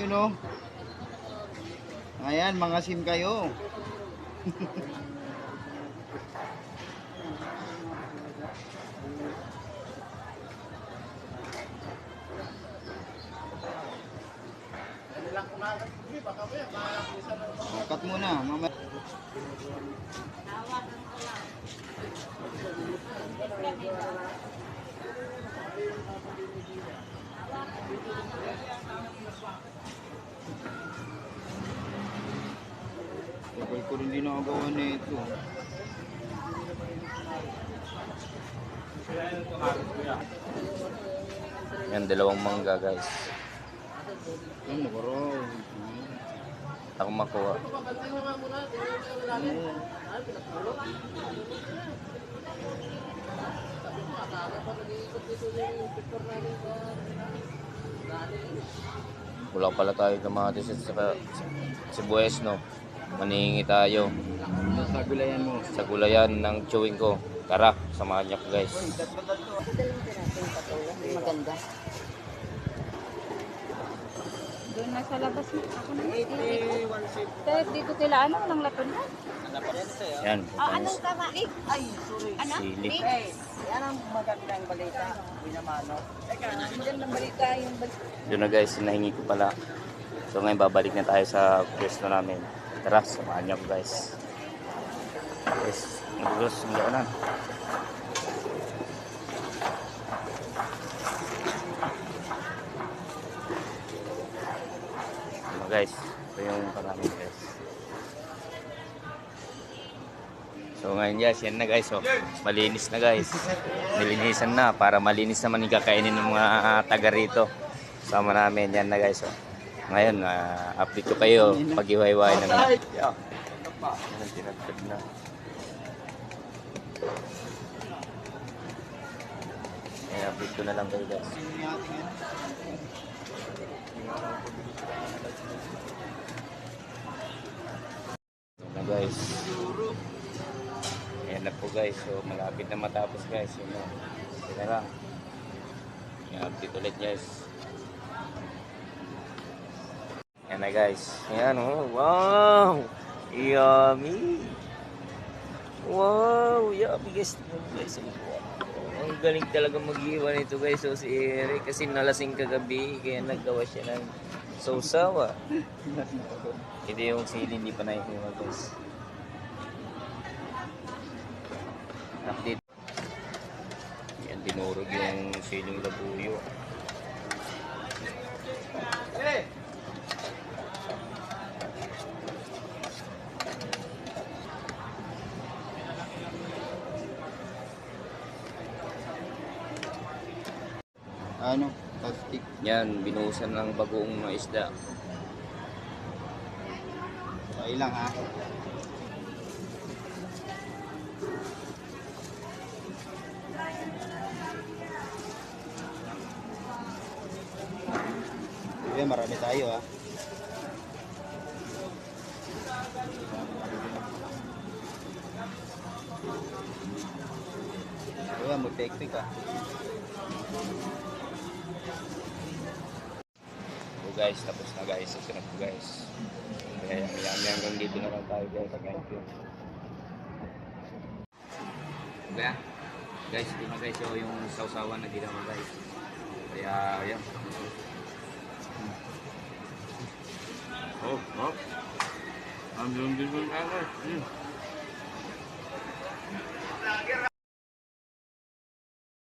Ayun o. Ayan, mga sim kayo. Cut muna, mama. Tagal ko rin ginagawa nito. Yan, dalawang mangga guys. Ano ko raw? Ako makuha. Wala pala tayo kamatis at saka sibuyas no. Maningi tayo sa gulayan mo? sa gulayan ng chewing ko. Tara, samahan niyo ko guys. Maganda. Doon na sa labas mo. Ako na Pero dito kila ano, walang lapon na. Yan, ang anong tama? Eh, ay, sorry. Ano? sili. Eh, yan ang magandang balita. Binamano. Magandang balita yung balita. Doon na guys, nahingi ko pala. So ngayon babalik na tayo sa pwesto namin. Tara, samahan niyo guys. Guys, hindi ako na. Ano guys, ito yung parami guys. So ngayon guys, yan na guys. Oh. Malinis na guys. Nilinisan na para malinis naman yung kakainin ng mga taga rito. Sama namin yan na guys. Oh. Ngayon, ah, update ko kayo pag iwayway na naman. Yeah. Tinagtag na. Ayan, update ko na lang kayo guys. Na guys. Ayan na po guys. So malapit na matapos guys. Yun na. Sige lang. Ayan, update ulit guys. Ayan na guys. Ayan oh. Wow! Yummy! Wow! Yummy guys. Guys. Ang galing talaga mag-iwan ito guys. So si Eric kasi nalasing kagabi. Kaya naggawa siya ng sausawa. Ito yung sili hindi pa nahihiwa guys. Update. Yan dinurog yung siling labuyo. Ano? Plastic. Yan, binuhusan ng bagoong mga isda. Okay lang ha. Kuya, marami tayo ha. Kuya, mag-take ka. So guys, tapos na guys. Ito na po guys. Kaya yami hanggang dito na lang tayo guys. Thank you. Kaya, guys, ito na guys. So yung sausawan na ginawa guys. Kaya, yan. Oh, oh. Ang dun-dun-dun ka guys. Hmm.